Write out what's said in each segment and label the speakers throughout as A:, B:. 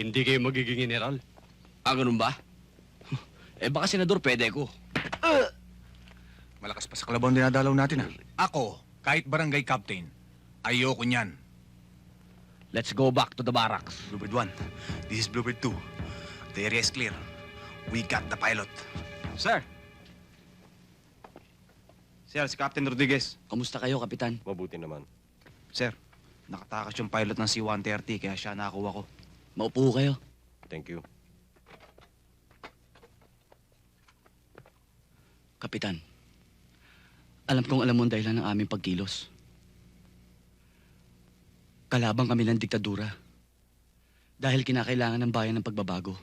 A: Hindi kayo magiging general.
B: Ah, ganun ba? Eh baka senador pwede ko.
C: Malakas pa sa kalabang dinadalaw natin, ha? Ako, kahit barangay captain, ayoko niyan.
B: Let's go back to the barracks.
C: Bluebird 1, this is Bluebird 2. The area is clear. We got the pilot.
D: Sir! Sir, si Captain Rodriguez.
B: Kamusta kayo, Kapitan?
E: Mabuti naman.
D: Sir, nakatakas yung pilot ng C-130 kaya siya nakakuha ko.
B: Maupo kayo.
E: Thank you.
B: Kapitan, alam kong alam mo ang dahilan ng aming pagkilos. Kalabang kami ng diktadura. Dahil kinakailangan ng bayan ng pagbabago.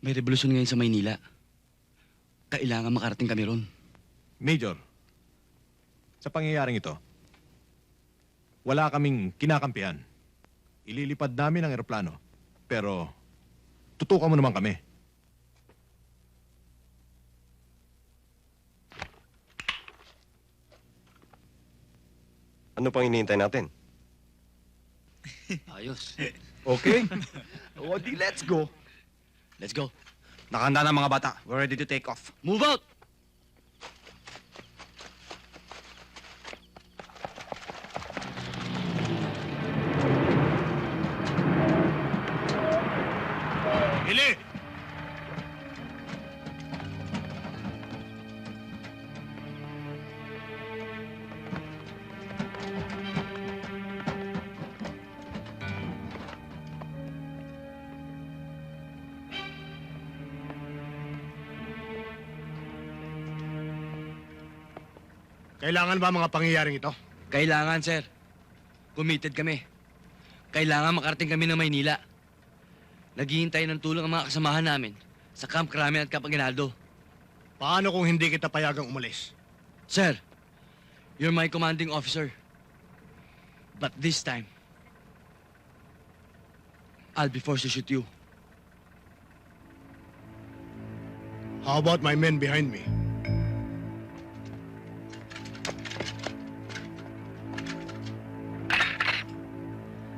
B: May revolusyon ngayon sa Maynila. Kailangan makarating kami ron.
F: Major, sa pangyayaring ito, wala kaming kinakampihan. Ililipad namin ang eroplano. Pero, tutukan mo naman kami.
E: Ano pang hinihintay natin?
B: Ayos.
F: Okay?
D: O di, let's go.
B: Let's go.
D: Nakahanda na mga bata. We're ready to take off.
B: Move out!
G: Kailangan ba mga pangyayaring ito?
B: Kailangan, sir. Committed kami. Kailangan makarating kami ng Maynila. Naghihintay ng tulong ang mga kasamahan namin sa Camp Crame at Camp Aguinaldo.
G: Paano kung hindi kita payagang umalis?
B: Sir, you're my commanding officer. But this time, I'll be forced to shoot you.
G: How about my men behind me?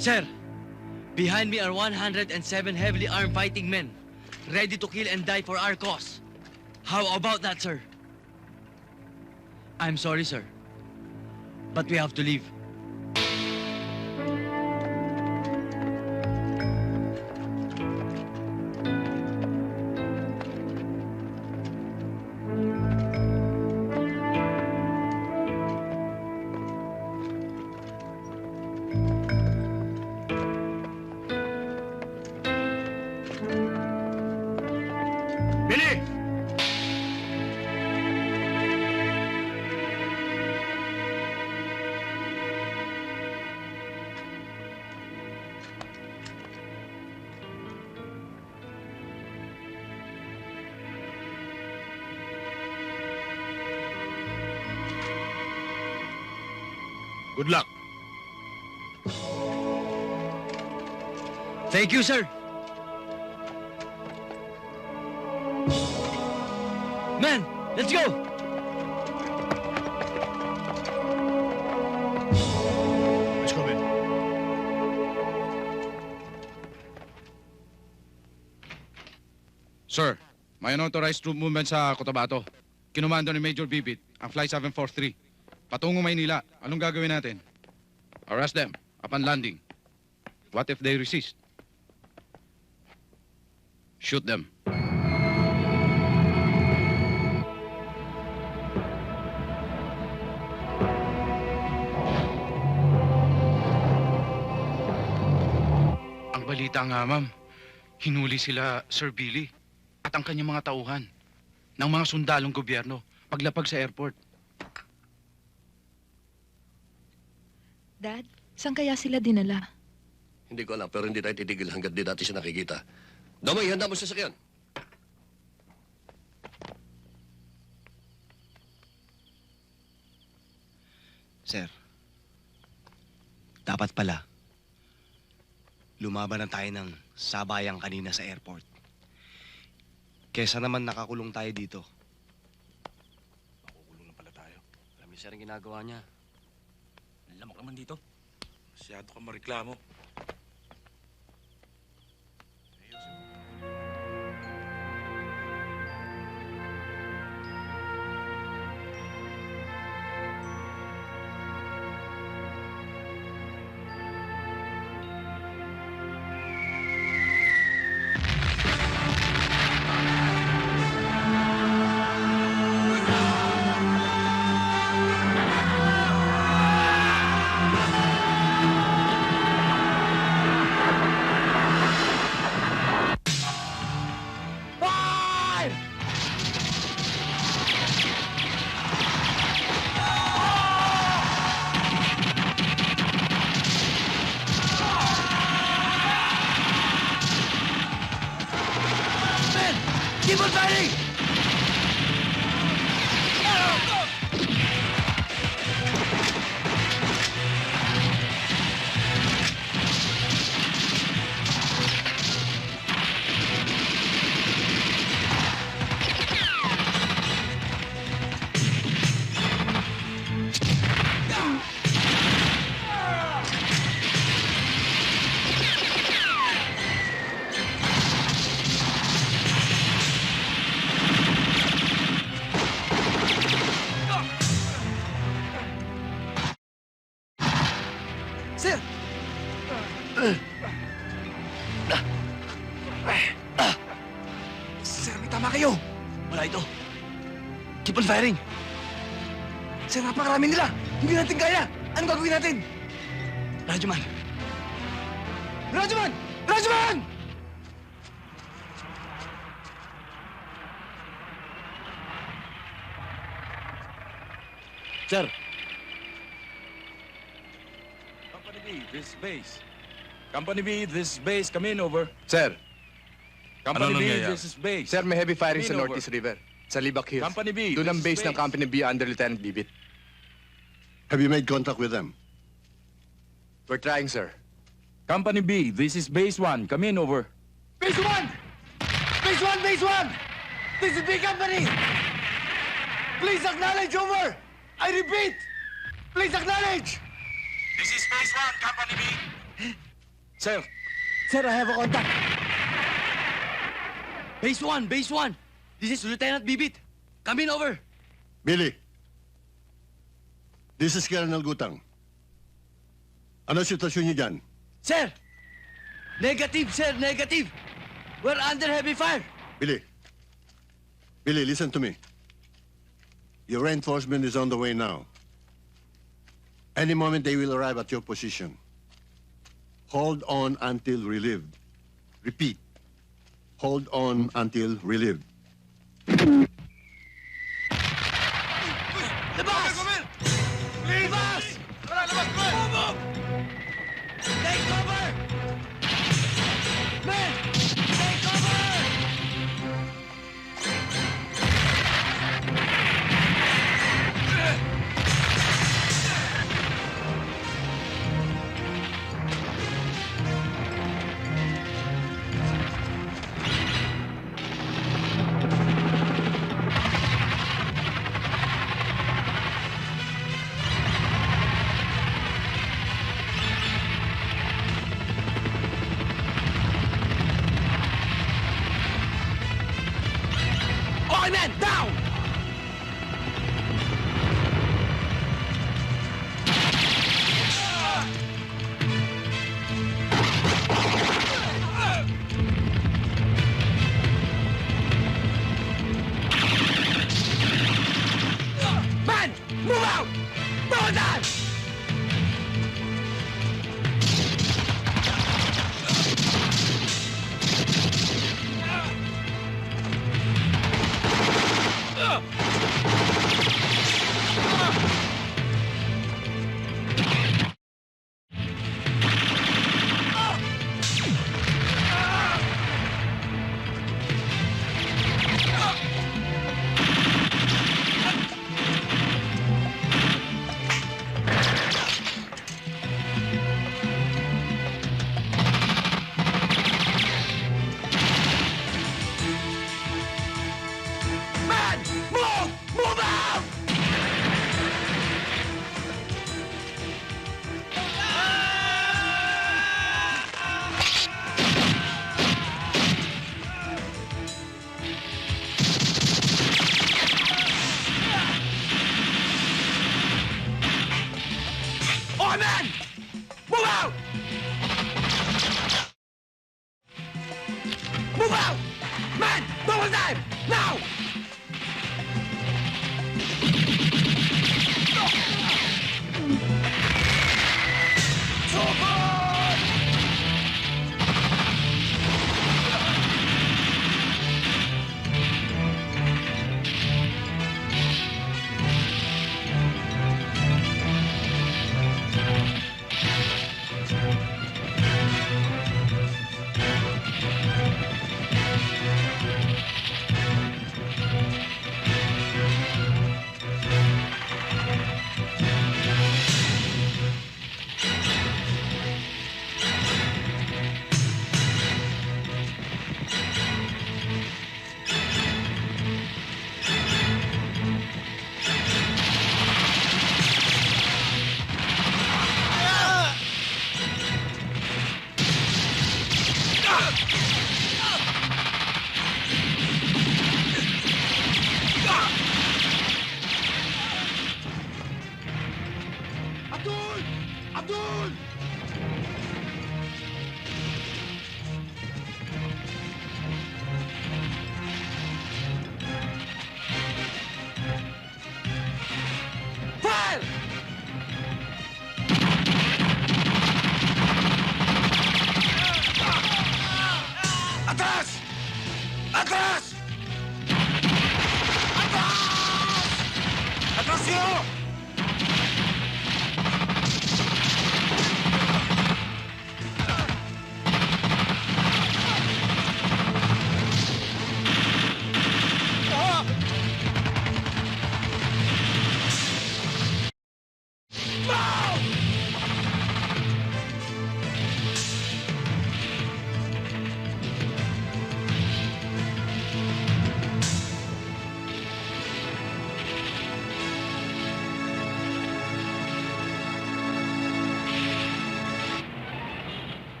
B: Sir, behind me are 107 heavily armed fighting men, ready to kill and die for our cause. How about that, sir? I'm sorry, sir. But we have to leave.
F: Good luck.
B: Thank you, sir. Men, let's go!
G: Let's go, Ben.
H: Sir, may unauthorized troop movement sa Cotabato. Kinumando ni Major Bibit ang Flight 743. Patungo Maynila. Anong gagawin natin? Arrest them upon landing. What if they resist? Shoot them. Ang balita nga, ma'am, hinuli sila Sir Billy at ang kanyang mga tauhan ng mga sundalong gobyerno paglapag sa airport.
I: Dad, saan kaya sila dinala?
E: Hindi ko alam, pero hindi tayo titigil hanggang di natin siya nakikita. Damay, handa mo sa sasakyan.
C: Sir, dapat pala, lumaban na tayo ng sabayang kanina sa airport. Kesa naman nakakulong tayo dito.
B: Alam niyo, sir, ang ginagawa niya.
D: Lamok naman dito. Masyado ka mareklamo.
B: Keep on firing!
G: Napakarami nila! Hindi natin kaya! Anong gagawin natin?
B: Radyoman!
G: Rajaman! Rajaman!
J: Sir,
K: Company B, this is base. Company B, this is base. Come in, over.
L: Sir,
K: Company
M: Ano
K: B,
M: nangyayari?
K: this is base.
L: sir, may heavy firing sa Northeast River. Sa Libac Hills.
K: Company B,
L: Doon ang
K: this is
L: base ng Company B under Lieutenant Bibit.
J: Have you made contact with them?
L: We're trying, sir.
K: Company B, this is base one. Come in, over.
G: Base one! Base one! Base one! This is B Company! Please acknowledge, over! I repeat! Please acknowledge!
K: This is base one, Company B.
G: Sir! Sir, I have a contact.
B: Base 1! Base 1! This is Lieutenant Bibit! Come in over!
J: Billy, this is Colonel Gutang. Ano sitwasyon niyo dyan?
B: Sir! Negative, sir! Negative! We're under heavy fire!
J: Billy. Billy, listen to me. Your reinforcement is on the way now. Any moment they will arrive at your position. Hold on until relieved. Repeat. Hold on until relieved.
B: Take men! Down! Men! Move out! Move out!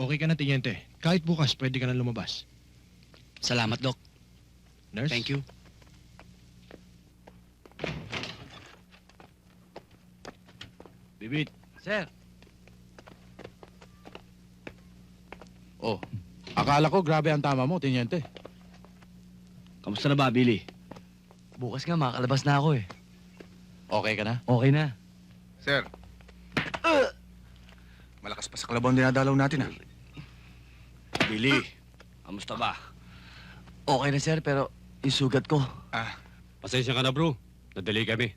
F: Okay ka na, Tiniente. Kahit bukas, pwede ka na lumabas.
B: Salamat, Doc.
F: Nurse?
B: Thank you.
F: Bibit.
B: Sir.
H: Oh, akala ko grabe ang tama mo, Tiniente.
B: Kamusta na ba, Billy? Bukas nga, makakalabas na ako eh.
H: Okay ka na?
B: Okay na.
C: Sir. Malakas pa sa kalabaw dinadalaw natin, ah.
B: Billy, kamusta ba? Okay na, sir, pero yung sugat ko.
A: Pasensya ka na bro. Nadali kami.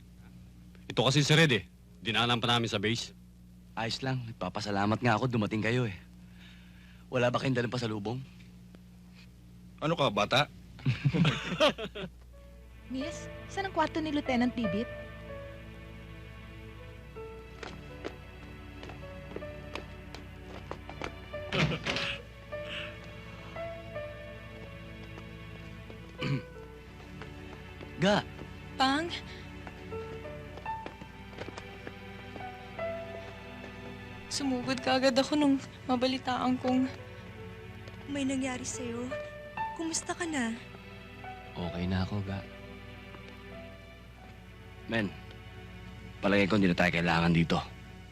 A: Ito kasi si Red eh. Dinaanan pa namin sa base.
B: Ayos lang, nagpapasalamat nga ako dumating kayo eh. Wala ba kayong dalang pasalubong?
K: Ano ka, bata?
N: Miss, saan ang kwarto ni Lieutenant Bibit?
I: Agad ako nung mabalitaan kong
O: May nangyari sa'yo? Kumusta ka na?
B: okay na ako, Ga. Men, palagay ko hindi na tayo kailangan dito.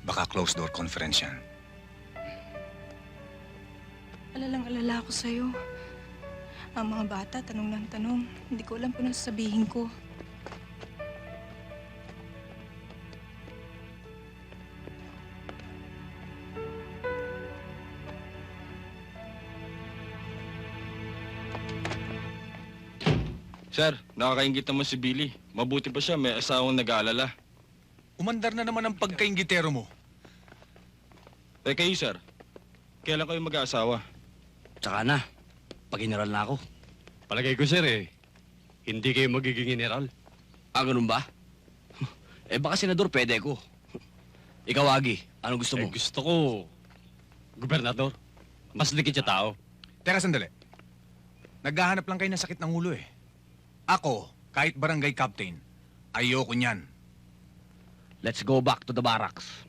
C: Baka closed door conference yan.
I: alalang alala ako sa'yo. Ang mga bata, tanong ng tanong. Hindi ko alam kung ano sasabihin ko.
K: Sir, nakakaingit naman si Billy. Mabuti pa siya, may asawang nag-aalala.
C: Umandar na naman ang pagkaingitero mo.
K: Eh kayo, sir, kailan kayo mag-aasawa?
B: Tsaka na, pag general na ako.
A: Palagay ko sir eh. Hindi kayo magiging general.
B: Ah, ganun ba? eh baka senador pwede ko. Ikaw, Agi, ano gusto
A: Eh,
B: mo?
A: gusto ko, gobernador. Mas likit sa tao.
C: Teka sandali. Naghahanap lang kayo ng sakit ng ulo eh. Ako, kahit barangay captain, ayoko niyan.
B: Let's go back to the barracks.